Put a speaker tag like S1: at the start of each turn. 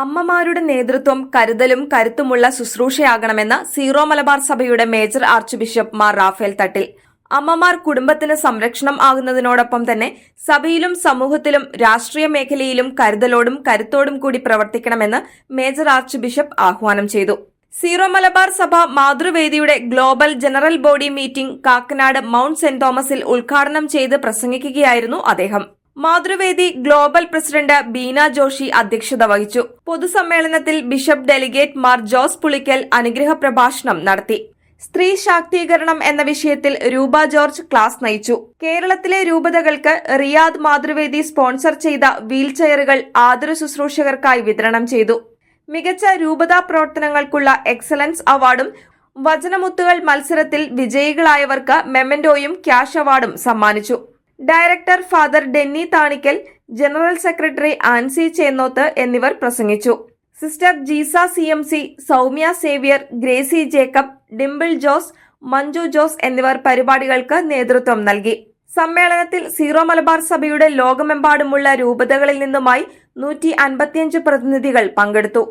S1: അമ്മമാരുടെ നേതൃത്വം കരുതലും കരുത്തുമുള്ള ശുശ്രൂഷയാകണമെന്ന് സീറോ മലബാർ സഭയുടെ major archbishop Mar Rafale Thattil. അമ്മമാർ കുടുംബത്തിന് സംരക്ഷണം ആകുന്നതിനോടൊപ്പം തന്നെ സഭയിലും സമൂഹത്തിലും രാഷ്ട്രീയ മേഖലയിലും കരുതലോടും കരുത്തോടും കൂടി പ്രവർത്തിക്കണമെന്ന് മേജർ ആർച്ച് ബിഷപ്പ് ആഹ്വാനം ചെയ്തു. സീറോ മലബാർ സഭ മാതൃവേദിയുടെ global general body meeting Kakkanad Mount Saint തോമസിൽ ഉദ്ഘാടനം ചെയ്ത് പ്രസംഗിക്കുകയായിരുന്നു അദ്ദേഹം. മാതൃവേദി ഗ്ലോബൽ പ്രസിഡന്റ് ബീന ജോഷി അധ്യക്ഷത വഹിച്ചു. പൊതുസമ്മേളനത്തിൽ ബിഷപ്പ് ഡെലിഗേറ്റ് മാർ ജോസ് പുളിക്കൽ അനുഗ്രഹ പ്രഭാഷണം നടത്തി. സ്ത്രീ ശാക്തീകരണം എന്ന വിഷയത്തിൽ രൂപ ജോർജ് ക്ലാസ് നയിച്ചു. കേരളത്തിലെ രൂപതകൾക്ക് റിയാദ് മാതൃവേദി സ്പോൺസർ ചെയ്ത വീൽചെയറുകൾ ആതുര ശുശ്രൂഷകർക്കായി വിതരണം ചെയ്തു. മികച്ച രൂപതാ പ്രവർത്തനങ്ങൾക്കുള്ള എക്സലൻസ് അവാർഡും വചനമുത്തുകൾ മത്സരത്തിൽ വിജയികളായവർക്ക് മെമന്റോയും ക്യാഷ് അവാർഡും സമ്മാനിച്ചു. Director father Denny Thanikkal general secretary Ancy Chennoth എന്നിവർ പ്രസംഗിച്ചു. Sister Jeesa C M C Soumya Xavier Gracy Jacob Dimple Jose Manju Jose എന്നിവർ പരിപാടികൾക്ക് നേതൃത്വം നൽകി. സമ്മേളനത്തിൽ സീറോ മലബാർ സഭയുടെ ലോകമെമ്പാടുമുള്ള രൂപതകളിൽ നിന്നുമായി നൂറ്റി അൻപത്തിയഞ്ച് പ്രതിനിധികൾ പങ്കെടുത്തു.